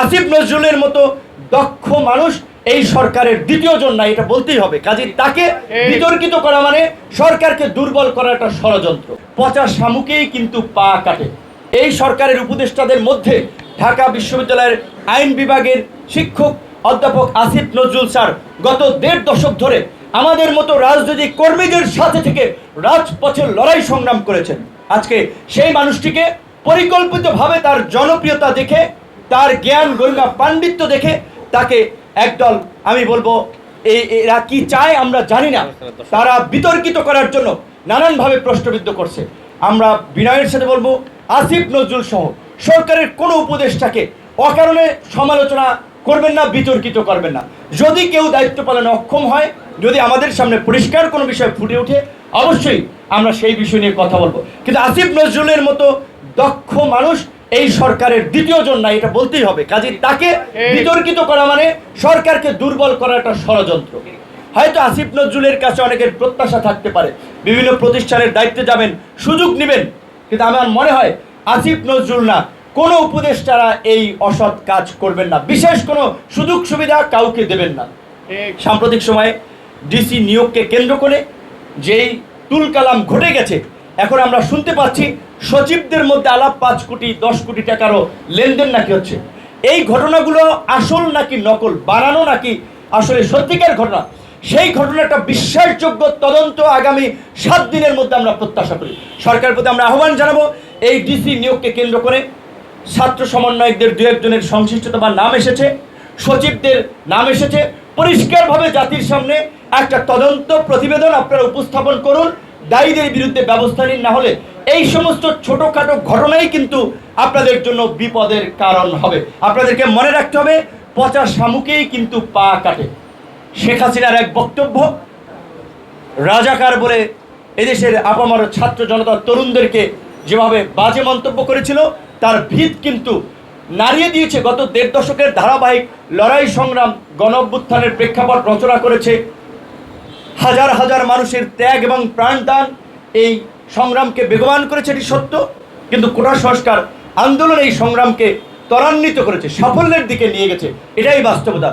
আসিফ নজরুলের মতো দক্ষ মানুষ এই সরকারের দ্বিতীয় জন না এটা বলতেই হবে। কাজে তাকে বিতর্কিত করা মানে সরকারকে দুর্বল করা একটা ষড়যন্ত্র। পচা শামুকেই কিন্তু পা কাটে। এই সরকারের উপদেষ্টাদের মধ্যে ঢাকা বিশ্ববিদ্যালয়ের আইন বিভাগের শিক্ষক অধ্যাপক আসিফ নজরুল স্যার গত দেড় দশক ধরে আমাদের মতো রাজনৈতিক কর্মীদের সাথে থেকে রাজপথের লড়াই সংগ্রাম করেছেন। আজকে সেই মানুষটিকে পরিকল্পিতভাবে তার জনপ্রিয়তা দেখে তার জ্ঞান গরিমা পাণ্ডিত্য দেখে তাকে একদল, আমি বলব এই এরা কি চায় আমরা জানি না। তারা বিতর্কিত করার জন্য নানানভাবে প্রশ্নবিদ্ধ করছে। আমরা বিনয়ের সাথে বলব, আসিফ নজরুল সহ সরকারের কোনো উপদেষ্টাকে অকারণে সমালোচনা করবেন না, বিতর্কিত করবেন না। যদি কেউ দায়িত্ব পালনে অক্ষম হয়, যদি আমাদের সামনে পরিষ্কার কোনো বিষয় ফুটে ওঠে, অবশ্যই আমরা সেই বিষয় নিয়ে কথা বলব। কিন্তু আসিফ নজরুলের মতো দক্ষ মানুষ এই সরকারের দ্বিতীয় জন না এটা বলতেই হবে। কাজে তাকে বিতর্কিত করা মানে সরকারকে দুর্বল করা একটা ষড়যন্ত্র। হয়তো আসিফ নজরুলের কাছে অনেকের প্রত্যাশা থাকতে পারে। বিভিন্ন প্রতিষ্ঠানের দায়িত্বে যাবেন সুযোগ নেবেন। কিন্তু আমার মনে হয় আসিফ নজরুল না কোনো উপদেষ্টারা এই অসৎ কাজ করবেন না। বিশেষ কোনো সুযোগ সুবিধা কাউকে দেবেন না। সাম্প্রতিক সময়ে ডিসি নিয়োগকে কেন্দ্র করে যেই তুলকালাম ঘটে গেছে এখন আমরা শুনতে পাচ্ছি সচিবদের মধ্যে আলাপ পাঁচ কোটি, দশ কোটি টাকারও লেনদেন নাকি হচ্ছে। এই ঘটনাগুলো আসল নাকি নকল, বানানো নাকি আসলে সত্যিকার ঘটনা, সেই ঘটনাটা বিশ্বাসযোগ্য তদন্ত আগামী সাত দিনের মধ্যে আমরা প্রত্যাশা করি। সরকারের প্রতি আমরা আহ্বান জানাব, এই ডিসি নিয়োগকে কেন্দ্র করে ছাত্র সমন্বয়কদের দু একজনের সংশ্লিষ্টতা বা নাম এসেছে, সচিবদের নাম এসেছে, পরিষ্কারভাবে জাতির সামনে একটা তদন্ত প্রতিবেদন আপনারা উপস্থাপন করুন। দায়ীদের বিরুদ্ধে ব্যবস্থা নিন, না হলে এই সমস্ত ছোটোখাটো ঘটনাই কিন্তু আপনাদের জন্য বিপদের কারণ হবে। আপনাদেরকে মনে রাখতে হবে, পচা শামুকেই কিন্তু পা কাটে। শেখ হাসিনার এক বক্তব্য, রাজাকার বলে এদেশের আপামর ছাত্র জনতা তরুণদেরকে যেভাবে বাজে মন্তব্য করেছিল, তার ভিত কিন্তু নাড়িয়ে দিয়েছে। গত দেড় দশকের ধারাবাহিক লড়াই সংগ্রাম গণ প্রেক্ষাপট রচনা করেছে হাজার হাজার মানুষের ত্যাগ এবং প্রাণদান এই সংগ্রামকে বেগবান করেছে এটি সত্য। কিন্তু কোটা সংস্কার আন্দোলন এই সংগ্রামকে ত্বরান্বিত করেছে, সাফল্যের দিকে নিয়ে গেছে। এটাই বাস্তবতা।